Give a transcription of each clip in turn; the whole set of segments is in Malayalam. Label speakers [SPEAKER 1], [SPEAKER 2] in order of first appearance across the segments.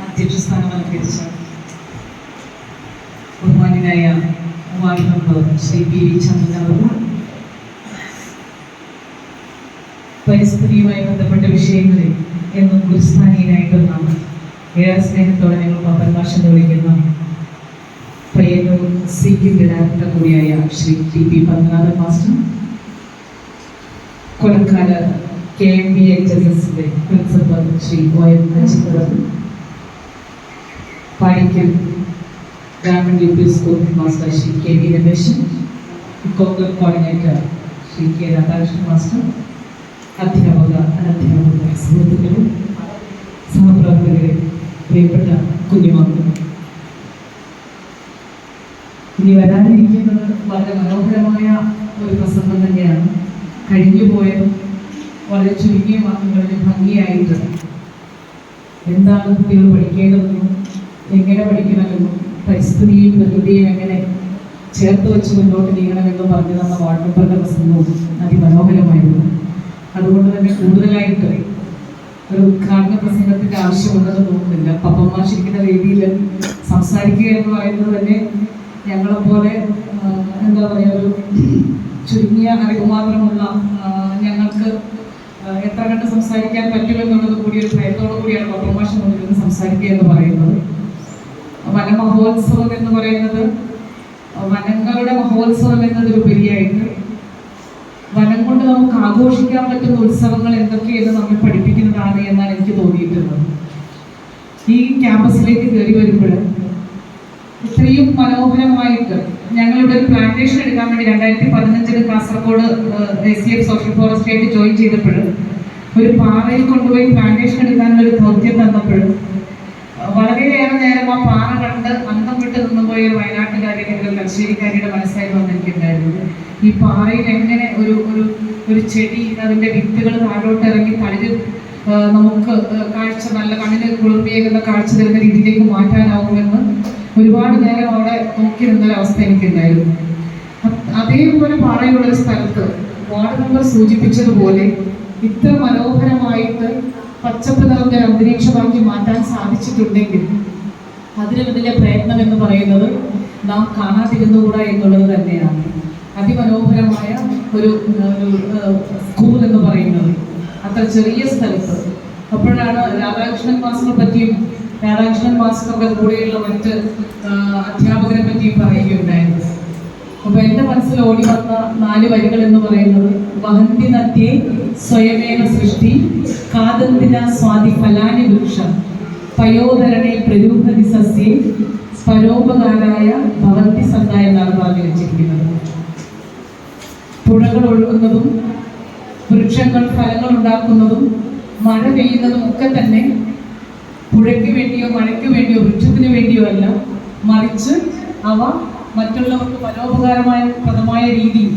[SPEAKER 1] അധ്യക്ഷ അലങ്കരിച്ച ബഹുമാനായ ward member Shri P V Chandran പരിസ്ഥിതിയുമായി ബന്ധപ്പെട്ട വിഷയങ്ങളിൽ എന്നും ഗുരുസ്ഥാനീയനായിട്ടൊന്നാണ് ഏറെ സ്നേഹത്തോടെ ഞങ്ങൾ പപ്പൻ ഭാഷ വിളിക്കുന്ന പയ്യന്നൂർ സി ഡയറക്ടർ കൂടിയായ Shri T P Padmanabhan master Kolakkala K M B H S എസിന്റെ principal Shri O M Ajith Padikkal government U P school master Shri K V Rameshan coordinator Shri K Radhakrishnan master അധ്യാപക അനധ്യാപക സുഹൃത്തുക്കളും സഹപ്രവർത്തകരെ പ്രിയപ്പെട്ട കുഞ്ഞുമക്കളും. ഇനി വരാനിരിക്കുന്നത് വളരെ മനോഹരമായ ഒരു പ്രസംഗം തന്നെയാണ്. കഴിഞ്ഞു പോയതും വളരെ ചുരുങ്ങിയ വാക്കുകളിൽ ഭംഗിയായിട്ട് എന്താണ് കുട്ടികൾ പഠിക്കേണ്ടതെന്നും എങ്ങനെ പഠിക്കണമെന്നും പരിസ്ഥിതിയും പ്രകൃതിയും എങ്ങനെ ചേർത്ത് വെച്ച് മുന്നോട്ട് നീങ്ങണമെന്നും പറഞ്ഞു തന്ന വാർഡ് മെമ്പറുടെ പ്രസംഗവും അതിമനോഹരമായിരുന്നു. അതുകൊണ്ട് തന്നെ കൂടുതലായിട്ട് ഒരു ഉദ്ഘാടന പ്രസംഗത്തിന്റെ ആവശ്യമുണ്ടെന്ന് തോന്നുന്നില്ല പപ്പന്മാർ ശരിക്കുന്ന വേദിയിൽ സംസാരിക്കുക എന്ന് പറയുന്നത് തന്നെ ഞങ്ങളെപ്പോലെ എന്താ പറയുക ഒരു ചുരുങ്ങിയ അറിവ് മാത്രമുള്ള ഞങ്ങൾക്ക് എത്ര കണ്ട് സംസാരിക്കാൻ പറ്റുമെന്നുള്ളത് കൂടി ഒരു ഭയത്തോടു കൂടിയാണ് പപ്പന്മാർ മുന്നിൽ നിന്ന് സംസാരിക്കുക എന്ന് പറയുന്നത്. വനമഹോത്സവം എന്ന് പറയുന്നത്. വനങ്ങളുടെ മഹോത്സവം എന്നതിലുപരിയായിട്ട് വനം കൊണ്ട് നമുക്ക് ആഘോഷിക്കാൻ പറ്റുന്ന ഉത്സവങ്ങൾ എന്തൊക്കെയെന്ന് നമ്മൾ പഠിപ്പിക്കുന്നതാണ് എന്നാണ് എനിക്ക് തോന്നിയിട്ടുള്ളത്. ഈ ക്യാമ്പസിലേക്ക് കയറി വരുമ്പോൾ ഇത്രയും മനോഹരമായിട്ട് ഞങ്ങളിവിടെ ഒരു പ്ലാന്റേഷൻ എടുക്കാൻ വേണ്ടി രണ്ടായിരത്തി പതിനഞ്ചിൽ കാസർഗോഡ് ദേശീയ സോഷ്യൽ ഫോറസ്റ്റ് ആയിട്ട് ജോയിൻ ചെയ്തപ്പോൾ ഒരു പാറയിൽ കൊണ്ടുപോയി പ്ലാന്റേഷൻ എടുക്കാനുള്ള ഒരു ദൗത്യം തന്നപ്പോൾ വളരെയേറെ നേരം ആ പാറ കണ്ട് അന്തം വിട്ട് നിന്നുപോയ ഒരു വയനാട്ടുകാരിയുടെ ഒരു കശ്ശേരിക്കാരിയുടെ മനസ്സായി വന്നിരിക്കുന്നുണ്ടായിരുന്നത് ഈ പാറയിൽ എങ്ങനെ ഒരു ഒരു ഒരു ചെടി അതിന്റെ വിത്തുകൾ താഴോട്ട് ഇറങ്ങി തളിര് നമുക്ക് കാഴ്ച നല്ല കണ്ണിന് കുളിർമയേക്കുന്ന കാഴ്ച തരുന്ന രീതിയിലേക്ക് മാറ്റാനാവുമെന്ന് ഒരുപാട് നേരം അവിടെ നോക്കി നിന്നൊരവസ്ഥ എനിക്കുണ്ടായിരുന്നു. അതേപോലെ പാറയുള്ള ഒരു സ്ഥലത്ത് വാർഡ് മെമ്പർ സൂചിപ്പിച്ചതുപോലെ ഇത്ര പച്ചപ്പ് നിറഞ്ഞ ഒരു അന്തരീക്ഷമാക്കി മാറ്റാൻ സാധിച്ചിട്ടുണ്ടെങ്കിൽ അതിന് പിന്നിലെ പ്രയത്നം എന്ന് പറയുന്നത് നാം കാണാതിരുന്നുകൂടാ എന്നുള്ളത് തന്നെയാണ്. അതിമനോഹരമായ ഒരു സ്കൂൾ എന്ന് പറയുന്നത്. അത്ര ചെറിയ സ്ഥലത്ത്. അപ്പോഴാണ് രാധാകൃഷ്ണൻ മാസ്റ്ററെ പറ്റിയും രാധാകൃഷ്ണൻ മാസ്റ്ററുടെ കൂടെയുള്ള മറ്റ് അധ്യാപകരെ പറ്റിയും പറയുകയുണ്ടായത്. അപ്പൊ എന്റെ മനസ്സിൽ ഓടി വന്ന നാല് വരികൾ എന്ന് പറയുന്നത് വഹന്തി നദ്യേ സ്വയമേവ സൃഷ്ടി കാതന്തിന സ്വാതി ഫലാനി വൃക്ഷം പയോധരണി പ്രരൂപതി സസ്യേ പരോപകാരായ ഭവന്തി സന്ത എന്നാണ് പറഞ്ഞു വെച്ചിരിക്കുന്നത്. പുഴകൾ ഒഴുകുന്നതും വൃക്ഷങ്ങൾ ഫലങ്ങൾ ഉണ്ടാക്കുന്നതും മഴ പെയ്യുന്നതും ഒക്കെ തന്നെ പുഴയ്ക്ക് വേണ്ടിയോ മഴയ്ക്ക് വേണ്ടിയോ വൃക്ഷത്തിന് വേണ്ടിയോ അല്ല മറിച്ച് അവ മറ്റുള്ളവർക്ക് പരോപകാരമായ പ്രദമായ രീതിയിൽ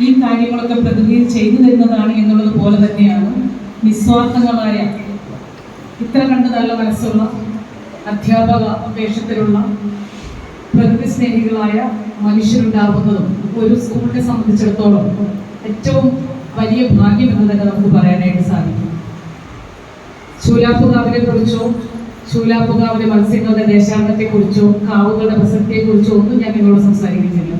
[SPEAKER 1] ഈ കാര്യങ്ങളൊക്കെ പ്രകൃതിയിൽ ചെയ്തു തരുന്നതാണ് എന്നുള്ളത് പോലെ തന്നെയാണ് നിസ്വാർത്ഥങ്ങളായ ഇത്ര കണ്ട് നല്ല മനസ്സുള്ള അധ്യാപക വേഷത്തിലുള്ള പ്രകൃതി സ്നേഹികളായ മനുഷ്യരുണ്ടാകുന്നതും ഒരു സ്കൂളിനെ സംബന്ധിച്ചിടത്തോളം ഏറ്റവും വലിയ ഭാഗ്യം എന്ന് തന്നെ നമുക്ക് പറയാനായിട്ട് സാധിക്കും. ശൂലാപ്പുകാവിനെ കുറിച്ചോ ശൂലാപ്പുകാവിലെ മത്സ്യങ്ങളുടെ ദേശാന്തത്തെ കുറിച്ചോ കാവുകളുടെ പ്രസക്തിയെ കുറിച്ചോ ഒന്നും ഞാൻ നിങ്ങളോട് സംസാരിക്കുന്നില്ല.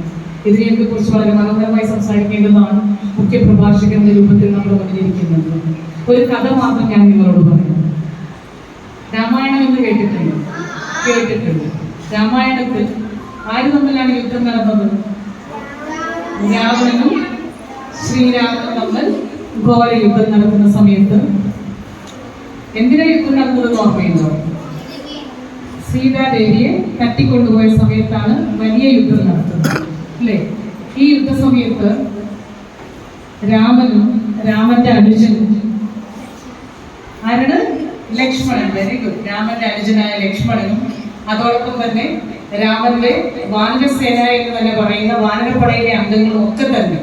[SPEAKER 1] ഇതിനെയൊക്കെ കുറിച്ച് വളരെ മനോഹരമായി സംസാരിക്കേണ്ടതാണ് മുഖ്യ പ്രഭാഷകന്റെ രൂപത്തിൽ നമ്മൾ വന്നിരിക്കുന്നത് ഒരു കഥ മാത്രം ഞാൻ നിങ്ങളോട് പറയുന്നു. രാമായണം എന്ന് കേട്ടിട്ടുണ്ട് കേട്ടിട്ടുണ്ട് രാമായണത്തിൽ ആര് തമ്മിലാണ് യുദ്ധം നടന്നത്? രാവണനും ശ്രീരാമനും തമ്മിൽ ഘോര യുദ്ധം നടക്കുന്ന സമയത്ത് എന്തിനാ യുദ്ധം നടന്നതെന്ന് ഓർമ്മയുണ്ടോ? സീതാദേവിയെ തട്ടിക്കൊണ്ടുപോയ സമയത്താണ് വലിയ യുദ്ധം നടത്തുന്നത് അല്ലേ? ഈ യുദ്ധസമയത്ത് രാമനും രാമന്റെ അനുജനും ആരാണ്? ലക്ഷ്മണൻ. വെരി ഗുഡ് രാമന്റെ അനുജനായ ലക്ഷ്മണനും അതോടൊപ്പം തന്നെ രാമന്റെ വാനരസേന എന്ന് തന്നെ പറയുന്ന വാനരപ്പടയിലെ അംഗങ്ങളും ഒക്കെ തന്നെ.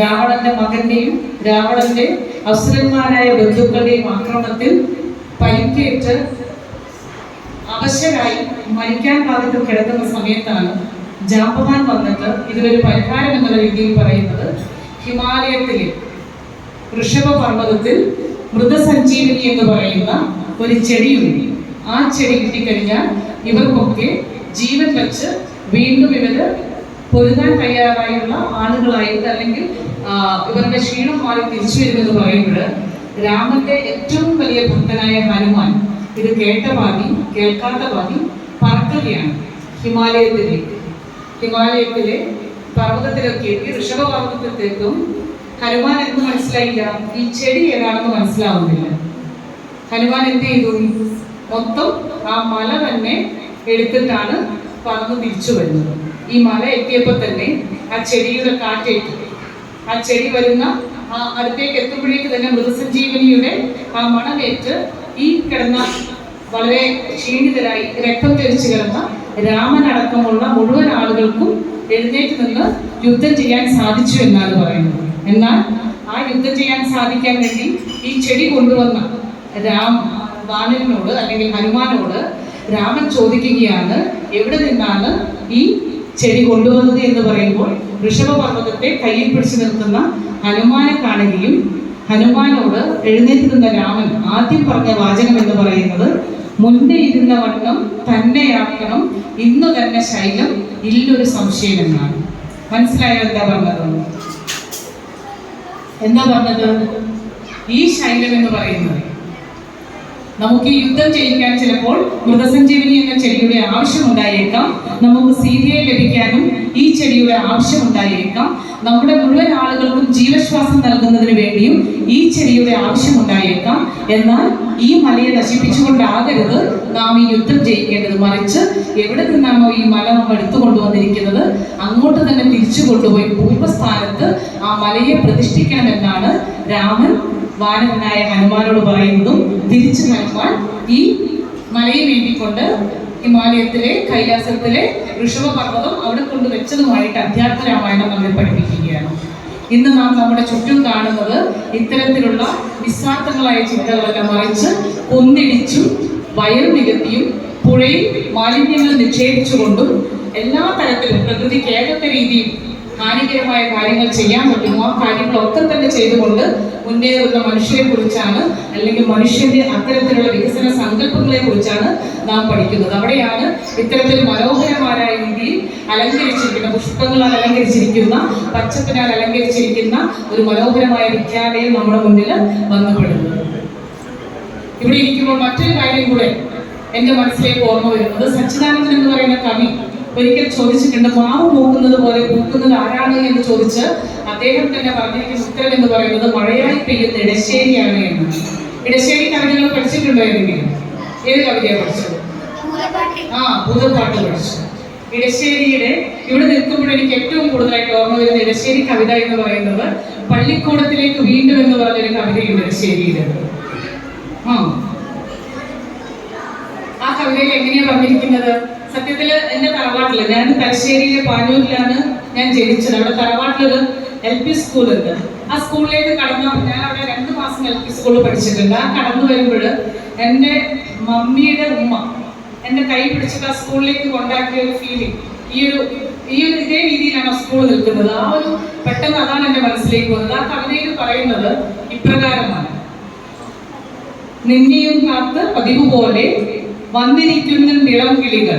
[SPEAKER 1] രാവണന്റെ മകന്റെയും രാവണന്റെ അസുരന്മാരായ ബന്ധുക്കളുടെയും ആക്രമണത്തിൽ പരിക്കേറ്റ് അവശരായി മരിക്കാൻ പാകത്തിൽ കിടക്കുന്ന സമയത്താണ് ജാമ്പവാൻ വന്നിട്ട് ഇതൊരു പരിഹാരം എന്നുള്ള രീതിയിൽ പറയുന്നത്. ഹിമാലയത്തിലെ ഋഷഭ പർവതത്തിൽ മൃതസഞ്ജീവനി എന്ന് പറയുന്ന ഒരു ചെടിയുണ്ട്. ആ ചെടി കിട്ടിക്കഴിഞ്ഞാൽ ഇവർക്കൊക്കെ ജീവൻ വെച്ച് വീണ്ടും ഇവർ പൊരുതാൻ തയ്യാറായുള്ള ആളുകളായിട്ട് അല്ലെങ്കിൽ ഇവരുടെ ക്ഷീണം മാറി തിരിച്ചു വരുമെന്ന് പറയുമ്പോൾ രാമന്റെ ഏറ്റവും വലിയ ഭക്തനായ ഹനുമാൻ ഇത് കേട്ട പാതി കേൾക്കാത്ത പതി പറക്കുകയാണ്. ഹിമാലയത്തിലേക്ക് ഹിമാലയത്തിലെ പർവതത്തിലൊക്കെ എത്തി ഋഷഭ പർവതത്തിലേക്കും ഹനുമാൻ എന്ത് മനസ്സിലായില്ല. ഈ ചെടി ഏതാണെന്ന് മനസ്സിലാവുന്നില്ല. ഹനുമാൻ എന്ത് ചെയ്തു? മൊത്തം ആ മല തന്നെ എടുത്തിട്ടാണ് പറന്ന് തിരിച്ചു വരുന്നത്. ഈ മല എത്തിയപ്പോൾ തന്നെ ആ ചെടിയുടെ കാറ്റേറ്റു. ആ ചെടി വരുന്ന ആ അടുത്തേക്ക് എത്തുമ്പോഴേക്ക് തന്നെ മൃതസഞ്ജീവനിയുടെ ആ മണമേറ്റ് ഈ കിടന്ന വളരെ ക്ഷീണിതരായി രക്തം തെളിച്ചു കിടന്ന രാമനടക്കമുള്ള മുഴുവൻ ആളുകൾക്കും എഴുന്നേറ്റ് നിന്ന് യുദ്ധം ചെയ്യാൻ സാധിച്ചു എന്നാണ് പറയുന്നത്. എന്നാൽ ആ യുദ്ധം ചെയ്യാൻ സാധിക്കാൻ വേണ്ടി ഈ ചെടി കൊണ്ടുവന്ന രാമ വാനനോട് അല്ലെങ്കിൽ ഹനുമാനോട് രാമൻ ചോദിക്കുകയാണ് എവിടെ നിന്നാണ് ഈ ചെടി കൊണ്ടുവന്നത്? എന്ന് പറയുമ്പോൾ ഋഷഭപർവതത്തെ കയ്യിൽ പിടിച്ചു നിർത്തുന്ന ഹനുമാനെ കാണുകയും ഹനുമാനോട് എഴുന്നേറ്റ് നിന്ന രാമൻ ആദ്യം പറഞ്ഞ വാചകം എന്ന് പറയുന്നത് മുന്നേ ഇരുന്ന വണ്ണം തന്നെയാക്കണം ഇന്ന് തന്നെ ശൈലം ഇല്ലൊരു സംശയം എന്നാണ് മനസ്സിലായോ എന്താ പറഞ്ഞത്? എന്താ പറഞ്ഞത്? ഈ ശൈലം എന്ന് പറയുന്നത് നമുക്ക് യുദ്ധം ചെയ്യിക്കാൻ ചിലപ്പോൾ മൃതസഞ്ജീവനി എന്ന ചെടിയുടെ ആവശ്യം ആവശ്യമുണ്ടായേക്കാം. നമുക്ക് സീതയെ ലഭിക്കാനും ഈ ചെടിയുടെ ആവശ്യം ആവശ്യമുണ്ടായേക്കാം. നമ്മുടെ മുഴുവൻ ആളുകൾക്കും ജീവശ്വാസം നൽകുന്നതിന് വേണ്ടിയും ഈ ചെടിയുടെ ആവശ്യം ആവശ്യമുണ്ടായേക്കാം. എന്നാൽ ഈ മലയെ നശിപ്പിച്ചുകൊണ്ടാകരുത്. നാം ഈ യുദ്ധം ജയിക്കേണ്ടത് മറിച്ച് എവിടെ നിന്നാണോ ഈ മല നമ്മൾ എടുത്തു കൊണ്ടുവന്നിരിക്കുന്നത് അങ്ങോട്ട് തന്നെ തിരിച്ചു കൊണ്ടുപോയി പൂർവസ്ഥാനത്ത് ആ മലയെ പ്രതിഷ്ഠിക്കണമെന്നാണ് രാമൻ വാനരനായ ഹനുമാനോട് പറയുന്നതും തിരിച്ചു ഹനുമാൻ ഈ മലയെ വേണ്ടിക്കൊണ്ട് ഹിമാലയത്തിലെ കൈലാസത്തിലെ ഋഷഭ പർവതം അവിടെ കൊണ്ട് വെച്ചതുമായിട്ട് രാമായണം നമ്മെ പഠിപ്പിക്കുകയാണ്. ഇന്ന് നാം നമ്മുടെ ചുറ്റും കാണുന്നത് ഇത്തരത്തിലുള്ള നിസ്വാർത്ഥങ്ങളായ ചിന്തകളെല്ലാം മറിച്ച് കൊന്നിടിച്ചും വയറു നികത്തിയും പുഴയിൽ മാലിന്യങ്ങൾ നിക്ഷേപിച്ചുകൊണ്ടും എല്ലാ തരത്തിലും പ്രകൃതിക്ക് ഏതൊക്കെ രീതിയിൽ ഹാനികരമായ കാര്യങ്ങൾ ചെയ്യാൻ പറ്റുമോ ആ കാര്യങ്ങളൊക്കെ തന്നെ ചെയ്തുകൊണ്ട് മുന്നേറുന്ന മനുഷ്യരെ കുറിച്ചാണ് അല്ലെങ്കിൽ മനുഷ്യന്റെ അത്തരത്തിലുള്ള വികസന സങ്കല്പങ്ങളെ കുറിച്ചാണ് നാം പഠിക്കുന്നത്. അവിടെയാണ് ഇത്തരത്തിൽ മനോഹരമായ രീതിയിൽ അലങ്കരിച്ചിരിക്കുന്ന പുഷ്പങ്ങളാൽ അലങ്കരിച്ചിരിക്കുന്ന പച്ചപ്പിനാൽ അലങ്കരിച്ചിരിക്കുന്ന ഒരു മനോഹരമായ വിദ്യാലയം നമ്മുടെ മുന്നിൽ വന്നുപെടുന്നത് ഇവിടെ ഇരിക്കുമ്പോൾ മറ്റൊരു കാര്യം കൂടെ എന്റെ മനസ്സിലേക്ക് ഓർമ്മ വരുന്നത്. സച്ചിദാനന്ദൻ എന്ന് പറയുന്ന കവി ഒരിക്കൽ ചോദിച്ചിട്ടുണ്ട് മാവ് പൂക്കുന്നത് പോലെ പൂക്കുന്നത് ആരാണ്? എന്ന് ചോദിച്ച് അദ്ദേഹം തന്നെ പറഞ്ഞിരിക്കുന്ന ഉത്തരം എന്ന് പറയുന്നത് മഴയായി പെയ്യുന്ന ഇടശ്ശേരിയാണ് എന്ന്. ഇടശ്ശേരി കവിതകൾ പഠിച്ചിട്ടുണ്ടോ ഏതെങ്കിലും ഏത് കവിതയാണ് പഠിച്ചത്? ആ ഭൂതപ്പാട്ട് പഠിച്ചു. ഇടശ്ശേരിയുടെ ഇവിടെ നിൽക്കുമ്പോൾ എനിക്ക് ഏറ്റവും കൂടുതലായിട്ട് ഓർമ്മ വരുന്ന ഇടശ്ശേരി കവിത എന്ന് പറയുന്നത് പള്ളിക്കൂടത്തിലേക്ക് വീണ്ടും എന്ന് പറഞ്ഞൊരു കവിതയുണ്ട് ഇടശ്ശേരിയുടെ. ആ. ആ കവിതയിൽ എങ്ങനെയാണ് പറഞ്ഞിരിക്കുന്നത്? സത്യത്തിൽ എന്റെ തറവാട്ടിൽ ഞാൻ തലശ്ശേരിയിലെ പാനൂരിലാണ് ഞാൻ ജനിച്ചത്. അവിടെ തറവാട്ടിലൊരു എൽ പി സ്കൂളുണ്ട്. ആ സ്കൂളിലേക്ക് കടന്നു ഞാൻ അവിടെ രണ്ട് മാസം എൽ പി സ്കൂളിൽ പഠിച്ചിട്ടുണ്ട്. ആ കടന്നു വരുമ്പോൾ എന്റെ മമ്മിയുടെ ഉമ്മ എന്റെ കൈ പിടിച്ചിട്ട് ആ സ്കൂളിലേക്ക് കൊണ്ടാക്കിയ ഒരു ഫീലിംഗ് ഈ ഒരു ഈ ഒരു ഇതേ രീതിയിലാണ് ആ സ്കൂൾ നിൽക്കുന്നത്. ആ ഒരു പെട്ടെന്ന് അതാണ് എന്റെ മനസ്സിലേക്ക് വന്നത്. ആ കവിതയിൽ പറയുന്നത് ഇപ്രകാരമാണ്. നിന്നെയും കാത്ത് പതിവ് പോലെ വന്നിരിക്കുന്ന ഇളം കിളികൾ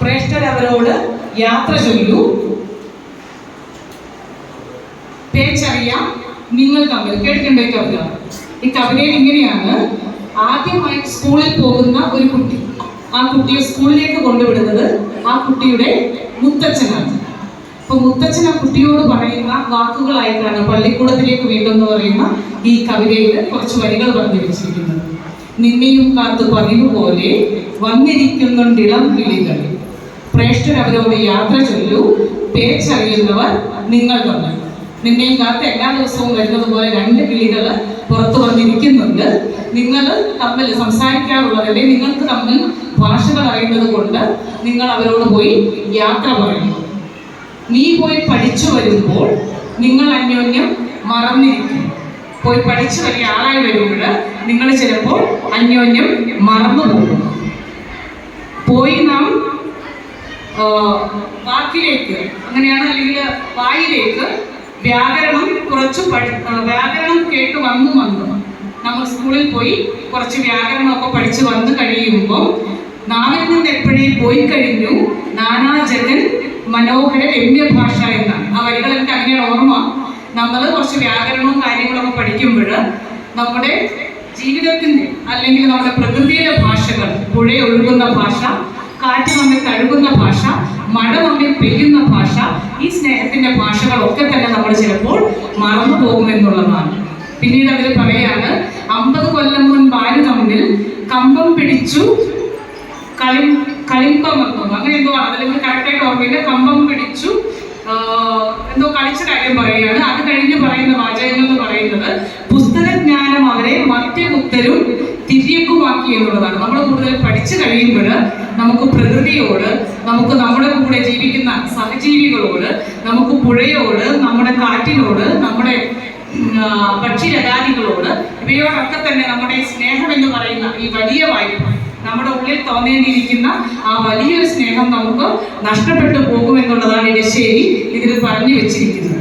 [SPEAKER 1] പ്രേക്ഷകരവരോട് യാത്ര ചൊല്ലു. പേച്ചറിയാം നിങ്ങൾ തമ്മിൽ. കേട്ടിട്ടുണ്ടോ ഈ കവിത? ഈ കവിതയിൽ ഇങ്ങനെയാണ്. ആദ്യമായി സ്കൂളിൽ പോകുന്ന ഒരു കുട്ടി. ആ കുട്ടിയെ സ്കൂളിലേക്ക് കൊണ്ടുവിടുന്നത് ആ കുട്ടിയുടെ മുത്തച്ഛനാണ്. അപ്പൊ മുത്തച്ഛൻ ആ കുട്ടിയോട് പറയുന്ന വാക്കുകളായിട്ടാണ് പള്ളിക്കൂടത്തിലേക്ക് വീണ്ടും എന്ന് പറയുന്ന ഈ കവിതയിൽ കുറച്ച് വരികൾ പറഞ്ഞു വെച്ചിരിക്കുന്നത് നിന്നെയും കാത്ത് പതിവ് പോലെ വന്നിരിക്കുന്നുണ്ടിളം കിളികൾ പ്രേക്ഷകർ അവരോട് യാത്ര ചൊല്ലു പേച്ചറിയുന്നവർ നിങ്ങൾ പറഞ്ഞു നിന്നെയും കാത്ത് എല്ലാ ദിവസവും വരുന്നത് പോലെ രണ്ട് കിളികൾ പുറത്തു വന്നിരിക്കുന്നുണ്ട്. നിങ്ങൾ തമ്മിൽ സംസാരിക്കാറുള്ളതല്ലേ? നിങ്ങൾക്ക് തമ്മിൽ ഭാഷകൾ അറിയുന്നത് കൊണ്ട് നിങ്ങൾ അവരോട് പോയി യാത്ര പറയുന്നു നീ പോയി പഠിച്ചു വരുമ്പോൾ നിങ്ങൾ അന്യോന്യം മറന്നിരിക്കും. പോയി പഠിച്ചു വലിയ ആളായി വരുമ്പോൾ നിങ്ങൾ ചിലപ്പോൾ അന്യോന്യം മറന്നു പോകും പോയി നാം വാക്കിലേക്ക് അങ്ങനെയാണ് അല്ലെങ്കിൽ വായിലേക്ക് വ്യാകരണം കുറച്ച് പഠി വ്യാകരണം കേട്ട് വന്നു വന്നു. നമ്മൾ സ്കൂളിൽ പോയി കുറച്ച് വ്യാകരണമൊക്കെ പഠിച്ച് വന്നു കഴിയുമ്പോൾ നാവിൽ നിന്ന് എപ്പോഴേ പോയി കഴിഞ്ഞു? നാനാജകൻ മനോഹര രമ്യ ഭാഷ എന്നാണ്. ആ വരികൾ എനിക്ക് അങ്ങനെയാണ് ഓർമ്മ. നമ്മൾ കുറച്ച് വ്യാകരണവും കാര്യങ്ങളൊക്കെ പഠിക്കുമ്പോൾ നമ്മുടെ ജീവിതത്തിന്റെ അല്ലെങ്കിൽ നമ്മുടെ പ്രകൃതിയിലെ ഭാഷകൾ പുഴ ഒഴുകുന്ന ഭാഷ കാറ്റ് നമ്മെ കഴുകുന്ന ഭാഷ മഴ നമ്മെ പെയ്യുന്ന ഭാഷ ഈ സ്നേഹത്തിന്റെ ഭാഷകളൊക്കെ തന്നെ നമ്മൾ ചിലപ്പോൾ മറന്നു പോകുമെന്നുള്ളതാണ് പിന്നീട് അതിൽ പറയാണ് അമ്പത് കൊല്ലം മുൻപ് ആര് തമ്മിൽ കമ്പം പിടിച്ചു കളി കളിമ്പം എന്നോ അങ്ങനെ എന്തോ അതിലേക്ക് കറക്റ്റായിട്ട് ഓർമ്മയില്ല. കമ്പം പിടിച്ചു എന്തോ കളിച്ച കാര്യം പറയുകയാണ്. കഴിഞ്ഞ് പറയുന്ന വാചകങ്ങൾ എന്ന് പറയുന്നത് പുസ്തകജ്ഞാനം അവരെ മധ്യമുത്തരും തിര്യക്കുമാക്കി എന്നുള്ളതാണ്. നമ്മൾ കൂടുതൽ പഠിച്ചു കഴിയുമ്പോൾ നമുക്ക് പ്രകൃതിയോട് നമുക്ക് നമ്മുടെ കൂടെ ജീവിക്കുന്ന സഹജീവികളോട് നമുക്ക് പുഴയോട് നമ്മുടെ കാറ്റിനോട് നമ്മുടെ പക്ഷിരകാദികളോട് ഇവയോടൊക്കെ തന്നെ നമ്മുടെ സ്നേഹം എന്ന് പറയുന്ന ഈ വലിയ വായ്പ നമ്മുടെ ഉള്ളിൽ തോന്നേണ്ടിയിരിക്കുന്ന ആ വലിയൊരു സ്നേഹം നമുക്ക് നഷ്ടപ്പെട്ടു പോകുമെന്നുള്ളതാണ് ഇടശ്ശേരി ഇതിൽ പറഞ്ഞു വെച്ചിരിക്കുന്നത്.